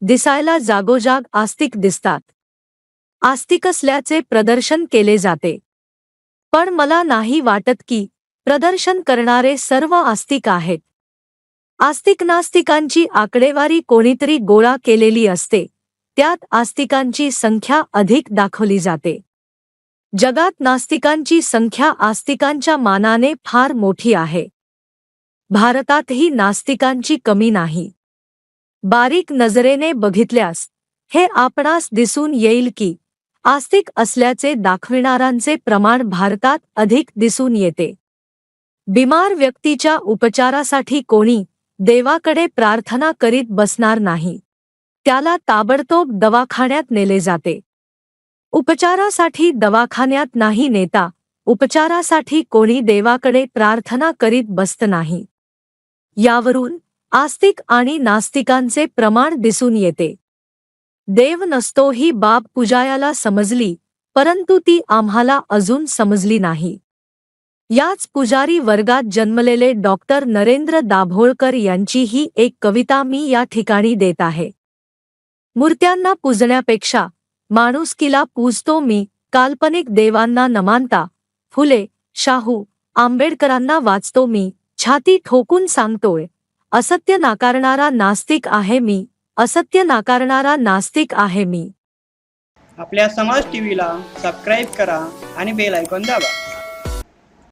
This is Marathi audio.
दिसायला जागोजाग आस्तिक दिसतात. आस्तिक असल्याचे प्रदर्शन केले जाते. पण मला नाही वाटत की प्रदर्शन करणारे सर्व आस्तिक आहेत. आस्तिक नास्तिकांची आकडेवारी कोणीतरी गोळा केलेली असते. त्यात आस्तिकांची संख्या अधिक दाखवली जाते. जगात नास्तिकांची संख्या आस्तिकांच्या मानाने फार मोठी आहे. भारतातही नास्तिकांची कमी नाही. बारीक नजरेने बघितल्यास हे आपणास दिसून येईल की आस्तिक असल्याचे दाखविणारांचे प्रमाण भारतात अधिक दिसून येते. बिमार व्यक्तीच्या उपचारासाठी कोणी देवाकडे प्रार्थना करीत बसणार नाही. त्याला ताबडतोब दवाखान्यात नेले जाते. उपचारासाठी दवाखान्यात नाही नेता. उपचारासाठी कोणी देवाकडे प्रार्थना करीत बसत नाही. यावरून आस्तिक आणि नास्तिकांचे प्रमाण दिसून येते. देव नसतो ही बाब पुजायाला समजली परंतु ती आम्हाला अजून समजली नाही. याच पुजारी वर्गात जन्मलेले डॉक्टर नरेंद्र दाभोळकर यांची ही एक कविता मी या ठिकाणी देत आहे. मूर्त्यांना पूजण्यापेक्षा माणुसकीला पूजतो मी काल्पनिक देवांना नमानता फुले शाहू आंबेडकरांना वाचतो मी छाती ठोकून सांगतोय असत्य नाकारणारा नास्तिक आहे मी असत्य नाकारणारा नास्तिक आहे मी. आपल्या समाज टीव्हीला सबस्क्राईब करा आणि बेल ऐकून दाबा.